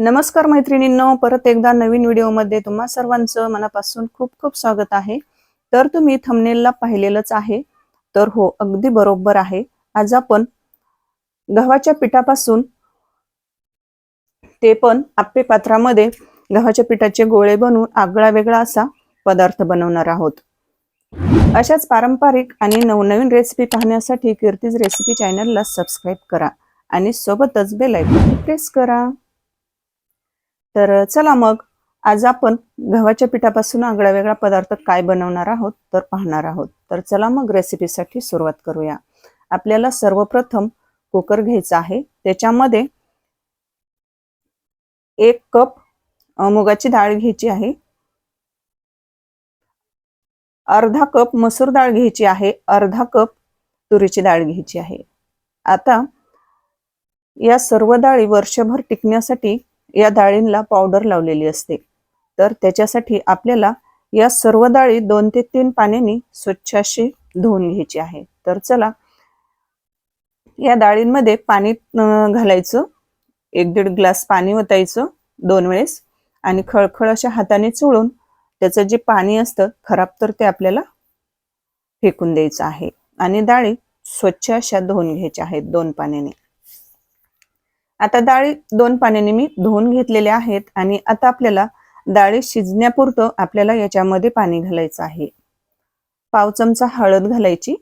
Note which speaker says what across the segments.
Speaker 1: नमस्कार मैत्रिणींनो परत एकदा नवीन व्हिडिओमध्ये तुम्हा सर्वांचं मनापासून खूप खूप स्वागत आहे. तर तुम्ही थंबनेलला पाहिलेलंच आहे. तर हो अगदी बरोबर आहे. आज आपण गव्हाच्या पिठापासून ते पण आप्पे पात्रामध्ये गव्हाच्या पिठाचे गोळे बनवून आगळा वेगळा असा पदार्थ बनवणार आहोत. अशाच पारंपरिक आणि नवनवीन रेसिपी पाहण्यासाठी कीर्तीज रेसिपी चॅनलला सबस्क्राईब करा आणि सोबतच बेल प्रेस करा. तर चला मग. आज आपण गव्हाच्या पिठापासून आगळा वेगळा पदार्थ काय बनवणार आहोत तर पाहणार आहोत. तर चला मग रेसिपीसाठी सुरुवात करूया. आपल्याला सर्वप्रथम कुकर घ्यायचा आहे. त्याच्यामध्ये एक कप मुगाची डाळ घ्यायची आहे. अर्धा कप मसूर डाळ घ्यायची आहे. अर्धा कप तुरीची डाळ घ्यायची आहे. आता या सर्व डाळी वर्षभर टिकण्यासाठी या डाळींना पावडर लावलेली असते. तर त्याच्यासाठी आपल्याला या सर्व डाळी दोन ते तीन पाण्याने स्वच्छ अशी धुवून घ्यायची आहे. तर चला या डाळींमध्ये पाणी घालायचं. एक दीड ग्लास पाणी ओतायचं दोन वेळेस आणि खळखळ अशा हाताने चोळून त्याचं जे पाणी असतं खराब तर ते आपल्याला फेकून द्यायचं आहे. आणि डाळी स्वच्छ अशा धुवून घ्यायच्या आहेत दोन पाण्याने. आता डाळी दोन पाण्याने मी धुवून घेतलेल्या आहेत आणि आता आपल्याला डाळी शिजण्यापुरतं आपल्याला याच्यामध्ये पाणी घालायचं आहे. पाव चमचा हळद घालायची.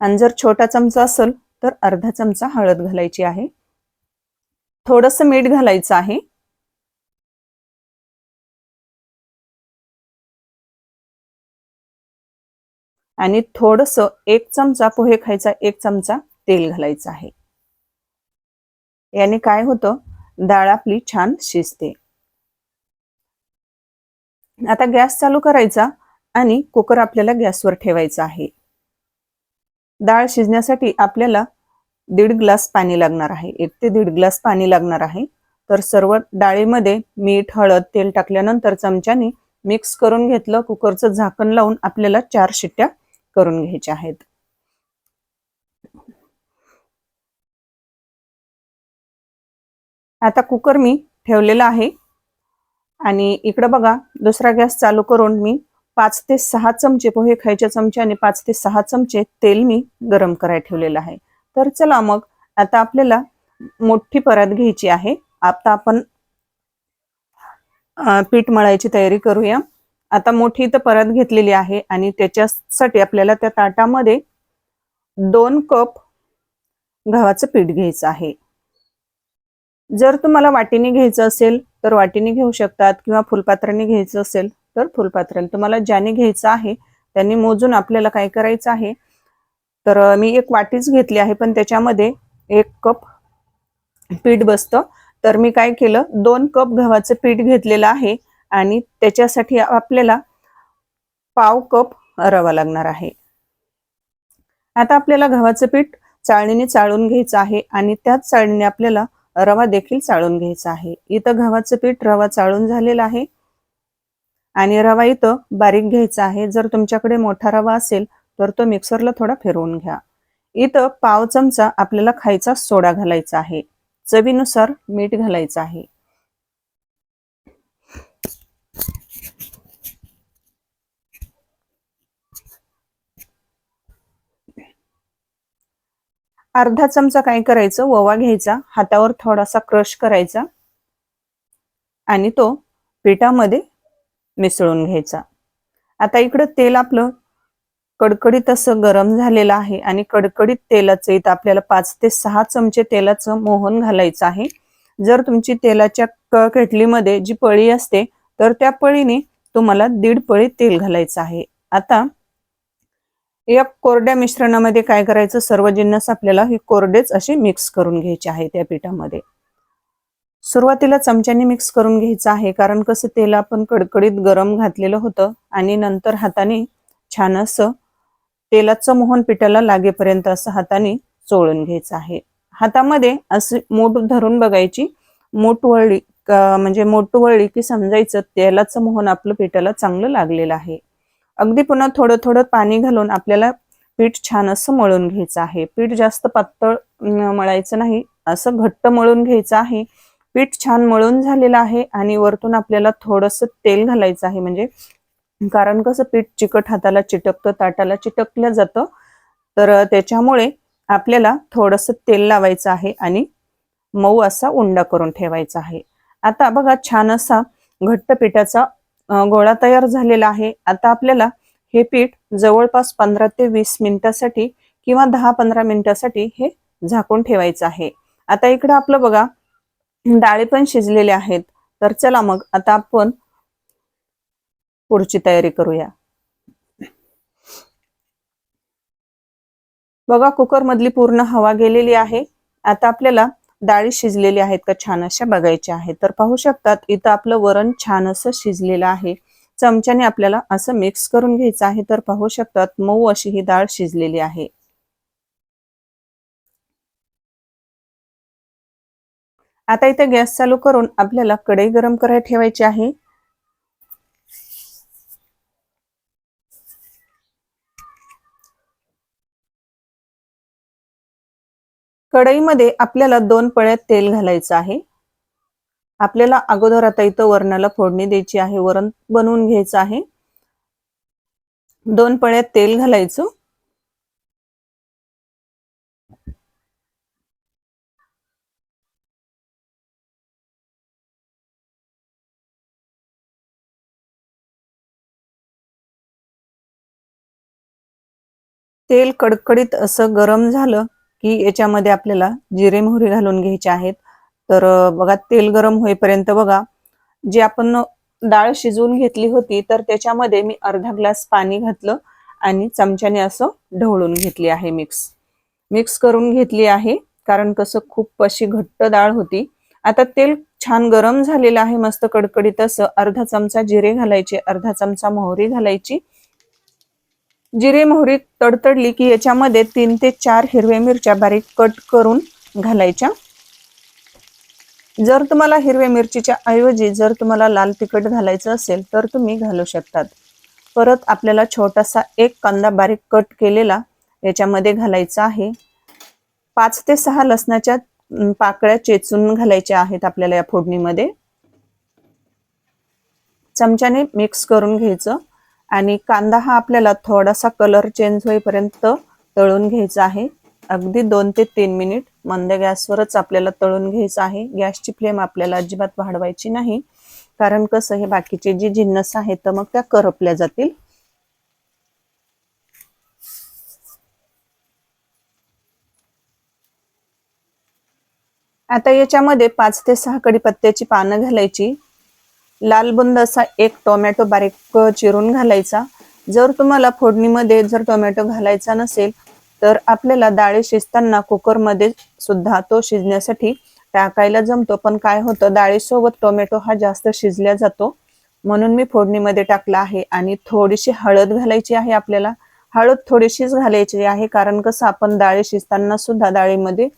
Speaker 1: आणि जर छोटा चमचा असेल तर अर्धा चमचा हळद घालायची आहे. थोडस मीठ घालायचं आहे. आणि थोडस एक चमचा पोहे खायचा एक चमचा तेल घालायचं आहे. याने काय होतं? डाळ आपली छान शिजते. आता गॅस चालू करायचा आणि कुकर आपल्याला गॅसवर ठेवायचा आहे. डाळ शिजण्यासाठी आपल्याला दीड ग्लास पाणी लागणार आहे. एक ते दीड ग्लास पाणी लागणार आहे. तर सर्व डाळीमध्ये मीठ हळद तेल टाकल्यानंतर चमच्याने मिक्स करून घेतलं कुकरचं झाकण लावून आपल्याला चार शिट्ट्या करून घ्यायचे आहेत. आता कुकर मी ठेवलेला आहे. आणि इकडं बघा दुसरा गॅस चालू करून मी पाच ते सहा चमचे पोहे खायच्या चमच्याने पाच ते सहा चमचे तेल मी गरम करायला ठेवलेलं आहे. तर चला मग आता आपल्याला मोठी परत घ्यायची आहे. आता आपण पीठ मळायची तयारी करूया. आता मोठी तर परत घेतलेली आहे आणि त्याच्यासाठी आपल्याला त्या ताटामध्ये दोन कप गव्हाचं पीठ घ्यायचं आहे. जर तुम्हाला वाटीने घ्यायचं असेल तर वाटीने घेऊ शकतात किंवा फुलपात्राने घ्यायचं असेल तर फुलपात्राने तुम्हाला ज्याने घ्यायचं आहे त्यांनी मोजून आपल्याला काय करायचं आहे? तर मी एक वाटीच घेतली आहे पण त्याच्यामध्ये एक कप पीठ बसतं. तर मी काय केलं? दोन कप गव्हाचं पीठ घेतलेलं आहे. आणि त्याच्यासाठी आपल्याला पाव कप रवा लागणार आहे. आता आपल्याला गव्हाचं पीठ चाळणीने चाळून घ्यायचं आहे आणि त्याच चाळणीने आपल्याला रवा देखील चाळून घ्यायचा आहे. इथं गव्हाचं पीठ रवा चाळून झालेला आहे आणि रवा इथं बारीक घ्यायचा आहे. जर तुमच्याकडे मोठा रवा असेल तर तो मिक्सरला थोडा फिरवून घ्या. इथं पाव चमचा आपल्याला खायचा सोडा घालायचा आहे. चवीनुसार मीठ घालायचं आहे. अर्धा चमचा काय करायचं? ओवा घ्यायचा हातावर थोडासा क्रश करायचा आणि तो पिठामध्ये मिसळून घ्यायचा. आता इकडं तेल आपलं कडकडीत असं गरम झालेलं आहे आणि कडकडीत तेलाचं इथं आपल्याला पाच ते सहा चमचे तेलाचं मोहन घालायचं आहे. जर तुमची तेलाच्या क केटलीमध्ये जी पळी असते तर त्या पळीने तुम्हाला दीड पळी तेल घालायचं आहे. आता या कोरड्या मिश्रणामध्ये काय करायचं? सर्व जिन्नस आपल्याला हे कोरडेच असे मिक्स करून घ्यायचे आहे त्या पिठामध्ये. सुरुवातीला चमच्याने मिक्स करून घ्यायचं आहे कारण कसं तेल आपण कडकडीत गरम घातलेलं होतं आणि नंतर हाताने छान असं तेलाचं मोहन पिठाला लागेपर्यंत असं हाताने चोळून घ्यायचं आहे. हातामध्ये असे मूठ धरून बघायची. मूठ वळली म्हणजे मोठ वळली की समजायचं तेलाचं मोहन आपलं पिठाला चांगलं लागलेलं आहे. अगदी पुन्हा थोडं थोडं पाणी घालून आपल्याला पीठ छान असं मळून घ्यायचं आहे. पीठ जास्त पातळ मळायचं नाही असं घट्ट मळून घ्यायचं आहे. पीठ छान मळून झालेलं आहे आणि वरतून आपल्याला थोडंसं तेल घालायचं आहे. म्हणजे कारण कसं पीठ चिकट हाताला चिटकतं ताटाला चिटकलं जातं. तर त्याच्यामुळे आपल्याला थोडंसं तेल लावायचं आहे आणि मऊ असा उंडा करून ठेवायचा आहे. आता बघा छान असा घट्ट पिठाचा गोळा तयार झालेला आहे. आता आपल्याला हे पीठ जवळपास पंधरा ते वीस मिनिटासाठी किंवा दहा पंधरा मिनिटासाठी हे झाकून ठेवायचं आहे. आता इकडं आपलं बघा डाळी पण शिजलेले आहेत. तर चला मग आता आपण पुढची तयारी करूया. बघा कुकर मधली पूर्ण हवा गेलेली आहे. आता आपल्याला डाळी शिजलेली आहेत का छान अशा बघायच्या आहेत. तर पाहू शकतात इथं आपलं वरण छान असं शिजलेलं आहे. चमच्याने आपल्याला असं मिक्स करून घ्यायचं आहे. तर पाहू शकतात मऊ अशी ही डाळ शिजलेली आहे. आता इथे गॅस चालू करून आपल्याला कढई गरम करायला ठेवायची आहे. कढईमध्ये आपल्याला दोन पळ्यात तेल घालायचं आहे. आपल्याला अगोदर आता इथं वरणाला फोडणी द्यायची आहे वरण बनवून घ्यायचं आहे. दोन पळ्यात तेल घालायचं. तेल कडकडीत असं गरम झालं की याच्यामध्ये आपल्याला जिरे मोहरी घालून घ्यायचे आहेत. तर बघा तेल गरम होईपर्यंत बघा जे आपण डाळ शिजवून घेतली होती तर त्याच्यामध्ये मी अर्धा ग्लास पाणी घातलं आणि चमच्याने असं ढवळून घेतली आहे मिक्स. मिक्स करून घेतली आहे कारण कसं खूप अशी घट्ट डाळ होती. आता तेल छान गरम झालेलं आहे मस्त कडकडीत असं अर्धा चमचा जिरे घालायचे अर्धा चमचा मोहरी घालायची. जिरे मोहरी तडतडली की याच्यामध्ये तीन ते चार हिरव्या मिरच्या बारीक कट करून घालायच्या. जर तुम्हाला हिरव्या मिरचीच्या ऐवजी जर तुम्हाला लाल तिखट घालायचं असेल तर तुम्ही घालू शकतात. परत आपल्याला छोटासा एक कांदा बारीक कट केलेला याच्यामध्ये घालायचा आहे. पाच ते सहा लसणाच्या पाकळ्या चेचून घालायच्या आहेत आपल्याला या फोडणीमध्ये. चमच्याने मिक्स करून घ्यायचं. आणि कांदा हा आपल्याला थोडासा कलर चेंज होईपर्यंत तळून घ्यायचा आहे. अगदी दोन ते तीन मिनिट मंद गॅसवरच आपल्याला तळून घ्यायचं आहे. गॅसची फ्लेम आपल्याला अजिबात वाढवायची नाही. कारण कसं हे बाकीचे जे जिन्नस आहेत तर मग त्या करपल्या जातील. आता याच्यामध्ये पाच ते सहा कडीपत्त्याची पानं घालायची. लाल बुंद असा एक टोमॅटो बारीक चिरून घालायचा. जर तुम्हाला फोडणीमध्ये जर टोमॅटो घालायचा नसेल तर आपल्याला डाळी शिजताना कुकरमध्ये सुद्धा तो शिजण्यासाठी टाकायला जमतो. पण काय होतं डाळीसोबत टोमॅटो हा जास्त शिजल्या जातो. म्हणून मी फोडणीमध्ये टाकला आहे आणि थोडीशी हळद घालायची आहे आपल्याला. हळद थोडीशीच घालायची आहे कारण कसं आपण डाळी शिजताना सुद्धा डाळीमध्ये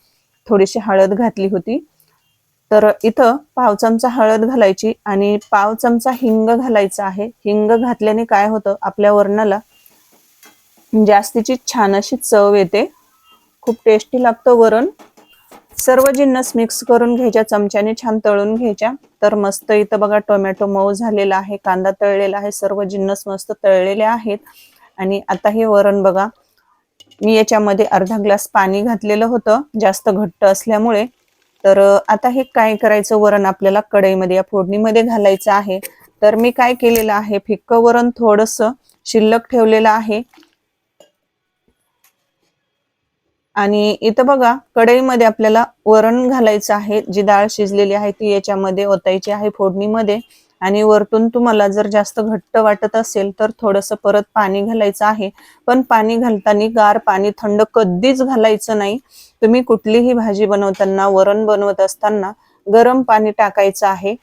Speaker 1: थोडीशी हळद घातली होती. तर इथं पाव चमचा हळद घालायची आणि पाव चमचा हिंग घालायचा आहे. हिंग घातल्याने काय होतं? आपल्या वरणाला जास्तीची छान अशी चव येते. खूप टेस्टी लागतं वरण. सर्व जिन्नस मिक्स करून घ्यायच्या चमच्याने छान तळून घ्यायच्या. तर मस्त इथं बघा टोमॅटो मऊ झालेला आहे कांदा तळलेला आहे सर्व जिन्नस मस्त तळलेले आहेत. आणि आता हे वरण बघा मी याच्यामध्ये अर्धा ग्लास पाणी घातलेलं होतं जास्त घट्ट असल्यामुळे. तर आता हे काय करायचं? वरण आपल्याला कढईमध्ये या फोडणीमध्ये घालायचं आहे. तर मी काय केलेलं आहे? फिक्क वरण थोडस शिल्लक ठेवलेलं आहे. आणि इथं बघा कढईमध्ये आपल्याला वरण घालायचं आहे. जी डाळ शिजलेली आहे ती याच्यामध्ये ओतायची आहे फोडणीमध्ये. आणि वरतून तुम्हाला जर जास्त घट्ट वाटत असेल तर थोडस परत पाणी घालायचं आहे. पण पाणी घालताना गार पाणी थंड कधीच घालायचं नाही. तुम्ही कुठलीही भाजी बनवताना वरण बनवत असताना गरम पाणी टाकायचं आहे.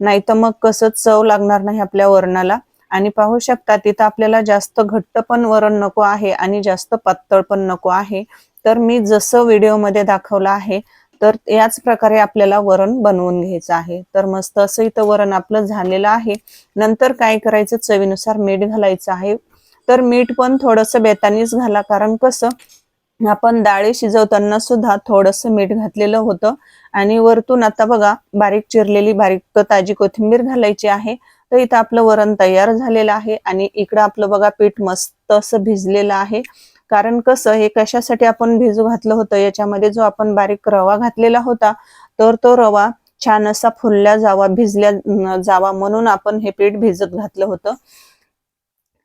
Speaker 1: नाही तर मग कसं चव लागणार नाही आपल्या वरणाला. आणि पाहू शकता तिथं आपल्याला जास्त घट्ट पण वरण नको आहे आणि जास्त पातळ पण नको आहे. तर मी जसं व्हिडिओमध्ये दाखवलं आहे तर याच प्रकारे आपल्याला वरण बनवून घ्यायचं आहे. तर मस्त असं इथं वरण आपलं झालेलं आहे. नंतर काय करायचं? चवीनुसार मीठ घालायचं आहे. तर मीठ पण थोडंसं बेतानीच घाला. कारण कसं? आपण डाळी शिजवताना सुद्धा थोडंसं मीठ घातलेलं होतं. आणि वरतून आता बघा बारीक चिरलेली बारीक ताजी कोथिंबीर घालायची आहे. तर इथं आपलं वरण तयार झालेलं आहे. आणि इकडं आपलं बघा पीठ मस्त असं भिजलेलं आहे. कारण कसं हे कशासाठी आपण भिजू घातलं होतं? याच्यामध्ये जो आपण बारीक रवा घातलेला होता तर तो रवा छान असा फुलल्या जावा भिजल्या जावा म्हणून आपण हे पीठ भिजत घातलं होतं.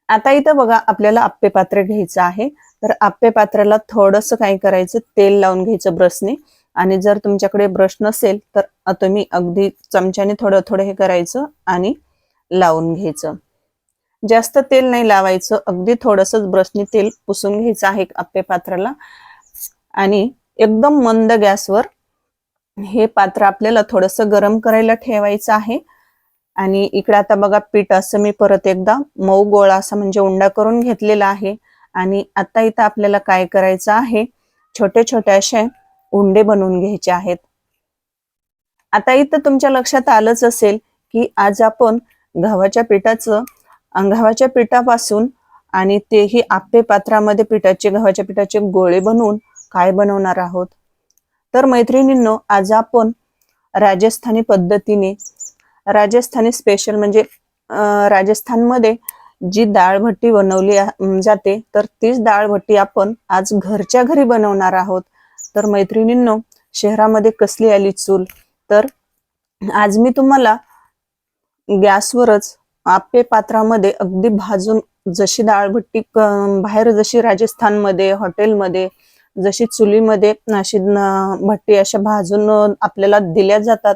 Speaker 1: आता इथं बघा आपल्याला आप्पे पात्र घ्यायचं आहे. तर आप्पे पात्राला थोडंसं काय करायचं तेल लावून घ्यायचं ब्रशने. आणि जर तुमच्याकडे ब्रश नसेल तर तुम्ही अगदी चमच्याने थोडं थोडं हे करायचं आणि लावून घ्यायचं. जास्त तेल नाही लावायचं. अगदी थोडंसंच ब्रशनी तेल पुसून घ्यायचं आहे आप्पे पात्राला. आणि एकदम मंद गॅसवर हे पात्र आपल्याला थोडंसं गरम करायला ठेवायचं आहे. आणि इकडे आता बघा पीठ असं मी परत एकदा मऊ गोळा असा म्हणजे उंडा करून घेतलेला आहे. आणि आता इथं आपल्याला काय करायचं आहे? छोटे छोटे असे उंडे बनवून घ्यायचे आहेत. आता इथं तुमच्या लक्षात आलंच असेल की आज आपण गव्हाच्या पिठाचं गव्हाच्या पिठापासून आणि तेही आप्पे पात्रामध्ये पिठाचे गव्हाच्या पिठाचे गोळे बनवून काय बनवणार आहोत? तर मैत्रिणींनो आज आपण राजस्थानी पद्धतीने राजस्थानी स्पेशल म्हणजे राजस्थानमध्ये जी डाळ भट्टी बनवली जाते तर तीच डाळ भट्टी आपण आज घरच्या घरी बनवणार आहोत. तर मैत्रिणींनो शहरामध्ये कसली आली चूल? तर आज मी तुम्हाला गॅसवरच आप्पे पात्रामध्ये अगदी भाजून जशी दाळभट्टी क- बाहेर जशी राजस्थानमध्ये हॉटेलमध्ये जशी चुलीमध्ये अशी भट्टी अशा भाजून आपल्याला दिल्या जातात.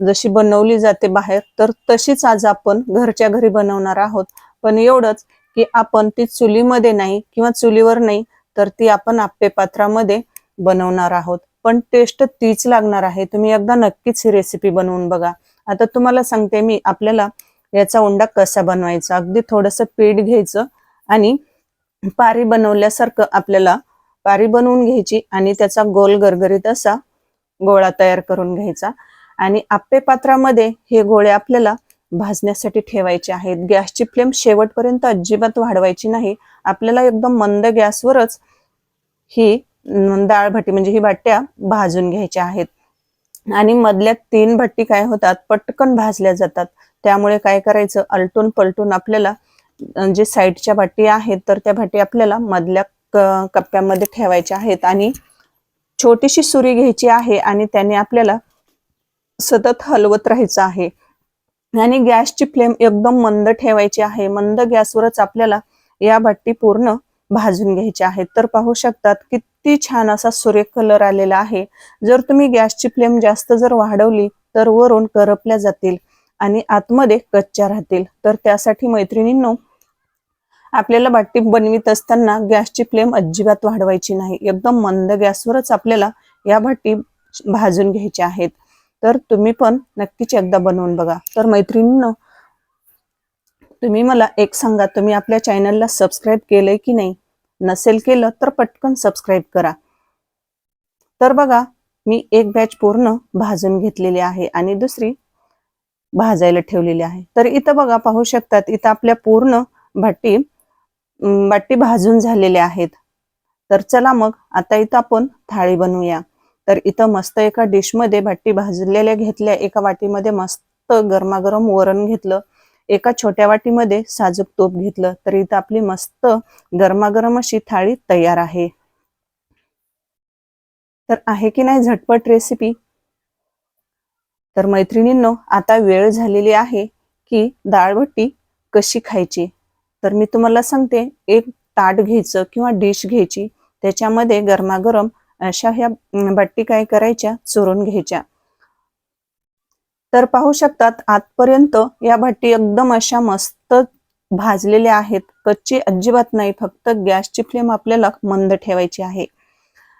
Speaker 1: जशी बनवली जाते बाहेर तर तशीच आज आपण घरच्या घरी बनवणार आहोत. पण एवढंच की आपण ती चुलीमध्ये नाही किंवा चुलीवर नाही तर ती आपण आप्पे पात्रामध्ये बनवणार आहोत. पण टेस्ट तीच लागणार आहे. तुम्ही एकदा नक्कीच ही रेसिपी बनवून बघा. आता तुम्हाला सांगते मी आपल्याला याचा उंडा कसा बनवायचा? अगदी थोडंसं पीठ घ्यायचं आणि पारी बनवल्यासारखं आपल्याला पारी बनवून घ्यायची आणि त्याचा गोल गरगरीत असा गोळा तयार करून घ्यायचा. आणि आप्पे पात्रामध्ये हे गोळे आपल्याला भाजण्यासाठी ठेवायचे आहेत. गॅसची फ्लेम शेवटपर्यंत अजिबात वाढवायची नाही. आपल्याला एकदम मंद गॅसवरच ही दाळ डाळ भट्टी म्हणजे ही भाट्या भाजून घ्यायच्या आहेत. आणि मधल्या तीन भट्टी काय होतात? पटकन भाजल्या जातात. त्यामुळे काय करायचं? अलटून पलटून आपल्याला जे साईडच्या भाटी आहेत तर त्या भाटी आपल्याला मधल्या कप्प्यामध्ये ठेवायच्या आहेत. आणि छोटीशी सुरी घ्यायची आहे आणि त्याने आपल्याला सतत हलवत राहायचं आहे. आणि गॅसची फ्लेम एकदम मंद ठेवायची आहे. मंद गॅसवरच आपल्याला या भट्टी पूर्ण भाजून घ्यायच्या आहेत तर पाहू शकतात किती छान असा सूर्य कलर आलेला आहे. जर तुम्ही गॅसची फ्लेम जास्त जर वाढवली तर वरून करपल्या जातील. आणि आतमध्ये कच्च्या राहतील. तर त्यासाठी मैत्रिणींनो आपल्याला बाटी बनवित असताना गॅसची फ्लेम अजिबात वाढवायची नाही. एकदम मंद गॅसवरच आपल्याला या भट्टी भाजून घ्यायच्या आहेत. तर तुम्ही पण नक्कीच एकदा बनवून बघा. तर मैत्रिणींनो तुम्ही मला एक सांगा तुम्ही आपल्या चॅनलला सबस्क्राईब केलंय की नाही? नसेल केलं तर पटकन सबस्क्राईब करा. तर बघा मी एक बॅच पूर्ण भाजून घेतलेली आहे. आणि दुसरी भाजायला ठेवलेली आहे. तर इथं बघा पाहू शकतात इथं आपल्या पूर्ण भट्टी भट्टी बाटी भाजून झालेल्या आहेत. तर चला मग आता इथं आपण थाळी बनवूया. तर इथं मस्त एका डिशमध्ये भट्टी भाजलेल्या घेतल्या एका वाटीमध्ये मस्त गरमागरम वरण घेतलं एका छोट्या वाटीमध्ये साजूक तूप घेतलं तर इथं आपली मस्त गरमागरम अशी थाळी तयार आहे. तर आहे की नाही झटपट रेसिपी तर मैत्रिणींनो आता वेळ झालेली आहे की डाळभट्टी कशी खायची? तर मी तुम्हाला सांगते एक ताट घ्यायचं किंवा डिश घ्यायची त्याच्यामध्ये गरमागरम अशा ह्या भट्टी काय करायच्या चुरून घ्यायच्या. तर पाहू शकतात आतपर्यंत या भट्टी एकदम अशा मस्त भाजलेल्या आहेत. कच्ची अजिबात नाही फक्त गॅसची फ्लेम आपल्याला मंद ठेवायची आहे.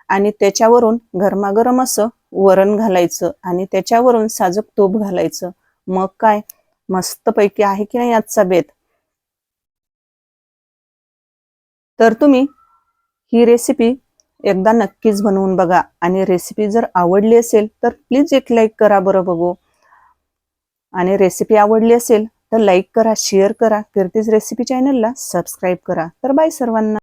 Speaker 1: आणि त्याच्यावरून गरमागरम असं वरण घालायचं आणि त्याच्यावरून साजूक तूप घालायचं. मग काय? मस्तपैकी आहे की नाही आजचा बेत? तर तुम्ही ही रेसिपी एकदा नक्कीच बनवून बघा आणि रेसिपी जर आवडली असेल तर प्लीज एक लाईक करा बरं बघू. आणि रेसिपी आवडली असेल तर लाईक करा शेअर करा. कीर्तीज रेसिपी चॅनलला सबस्क्राईब करा. तर बाय सर्वांना.